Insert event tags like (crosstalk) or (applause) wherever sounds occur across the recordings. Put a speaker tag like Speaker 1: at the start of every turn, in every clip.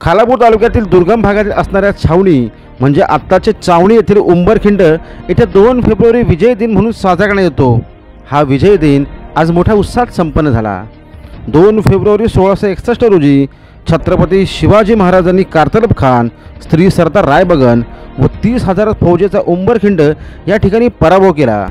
Speaker 1: खालापूर तालुक्यातील दुर्गम भागातील असणाऱ्या छावणी म्हणजे आत्ताचे चावणी येथील उंबरखिंड येथे दोन फेब्रुवारी विजय दिन म्हणून साजरा करण्यात येतो. हा विजय दिन आज मोठ्या उत्साहात संपन्न झाला. दोन फेब्रुवारी सोळाशे एकसष्ट रोजी छत्रपती शिवाजी महाराजांनी कार्तलब खान स्त्री सरदार रायबगन व तीस हजार फौजेचा उंबरखिंड या ठिकाणी पराभव केला.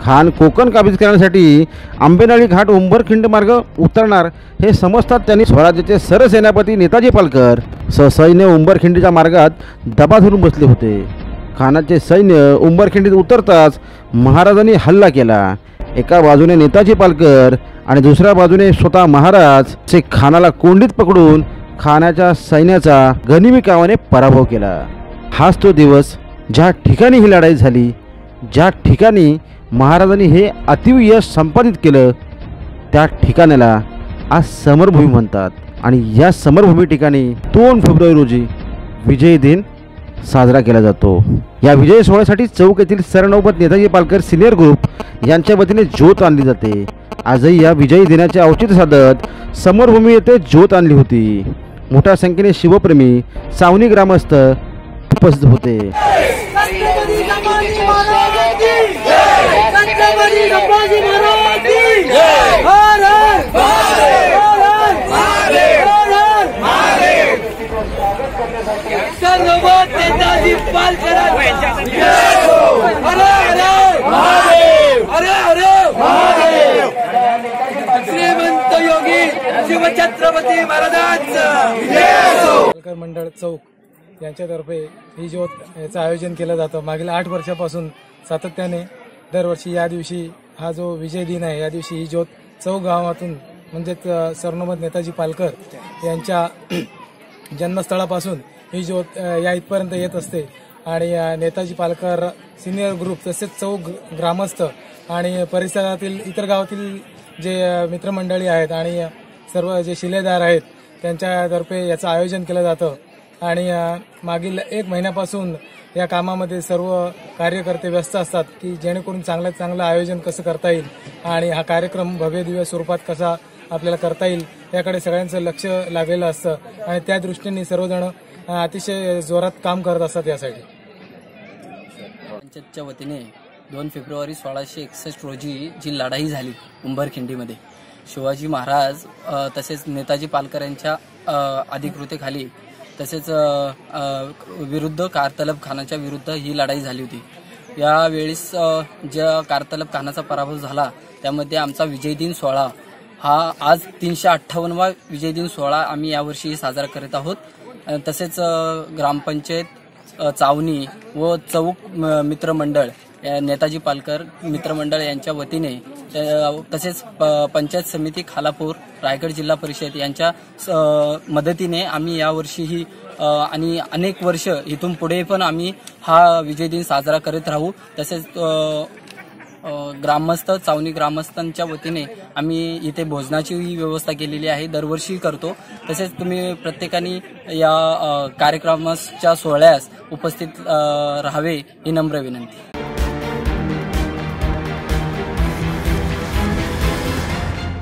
Speaker 1: खान कोकण काबीज करण्यासाठी आंबेनळी घाट उंबरखिंड मार्ग उतरणार हे समजतात त्यांनी स्वराज्याचे सरसेनापती नेताजी पालकर. ससैन्य उंबरखिंडीच्या मार्गात दबा धरून बसले होते. खानाचे सैन्य उंबरखिंडीत उतरताच महाराजांनी हल्ला केला. एका बाजूने नेताजी पालकर आणि दुसऱ्या बाजूने स्वतः महाराज. से खानाला कोंडीत पकडून खानाच्या सैन्याचा गनिमिकावाने पराभव केला. हाच तो दिवस ज्या ठिकाणी ही लढाई झाली ज्या ठिकाणी महाराजांनी हे अतिव यश संपादित केलं. त्या ठिकाणाला आज समरभूमी म्हणतात आणि या समरभूमी ठिकाणी दोन फेब्रुवारी रोजी विजय दिन साजरा केला जातो. या विजय सोहळ्यासाठी चौक येथील सरनौबत नेताजी पालकर सिनियर ग्रुप यांच्या वतीने ज्योत आणली जाते. आजही या विजयी दिनाचे औचित्य साधत समरभूमी येथे ज्योत आणली होती. मोठ्या संख्येने शिवप्रेमी सावनी ग्रामस्थ उपस्थित होते.
Speaker 2: संभाजी महाराज हर हर नेताजी हो! हर हर! महादेव! हर हर! महादेव! श्रीमंत योगी शिवछत्रपती महाराजांचा! जय हो!
Speaker 3: मंडळ चौक यांच्यातर्फे ही ज्योत याचं आयोजन केलं जातं. मागील आठ वर्षापासून सातत्याने दरवर्षी या दिवशी हा जो विजय दिन आहे या दिवशी ही ज्योत चौ गावातून म्हणजेच सरनोबत नेताजी पालकर यांच्या (clears throat) जन्मस्थळापासून ही ज्योत या इथपर्यंत येत असते. आणि नेताजी पालकर सिनियर ग्रुप तसेच चौ ग्रामस्थ आणि परिसरातील इतर गावातील जे मित्रमंडळी आहेत आणि सर्व जे शिलेदार आहेत त्यांच्यातर्फे याचं आयोजन केलं जातं. आणि मागील एक महिन्यापासून या कामामध्ये सर्व कार्यकर्ते व्यस्त असतात की जेणेकरून चांगल्यात चांगलं आयोजन कसं करता येईल आणि हा कार्यक्रम भव्य दिव्य स्वरूपात कसा आपल्याला करता येईल याकडे सगळ्यांचं लक्ष लागलेलं असतं आणि त्या दृष्टीने सर्वजण अतिशय जोरात काम करत असतात यासाठी.
Speaker 4: पंचायतच्या वतीने दोन फेब्रुवारी सोळाशे एकसष्ट रोजी जी लढाई झाली उंबरखिंडीमध्ये शिवाजी महाराज तसेच नेताजी पालकर यांच्या अधिकृतेखाली तसेच विरुद्ध कारतलब खानाच्या विरुद्ध ही लढाई झाली होती. यावेळेस ज्या कारतलब खानाचा पराभव झाला त्यामध्ये आमचा विजय दिन सोहळा हा आज तीनशे अठ्ठावन्नवा विजय दिन सोहळा आम्ही यावर्षी साजरा करत आहोत. तसेच ग्रामपंचायत चावणी व चौक म- मित्रमंडळ नेताजी पालकर मित्रमंडळ यांच्या वतीने तसेच प- पंचायत समिती खालापूर रायगड जिल्हा परिषद यांच्या स- मदतीने आम्ही यावर्षीही आणि अनेक वर्ष इथून पुढे पण आम्ही हा विजय दिन साजरा करत राहू. तसेच ग्रामस्थ चावणी ग्रामस्थांच्या वतीने आम्ही इथे भोजनाचीही व्यवस्था केलेली आहे दरवर्षी करतो. तसेच तुम्ही प्रत्येकाने या कार्यक्रमाच्या सोहळ्यास उपस्थित राहावे ही नम्र विनंती.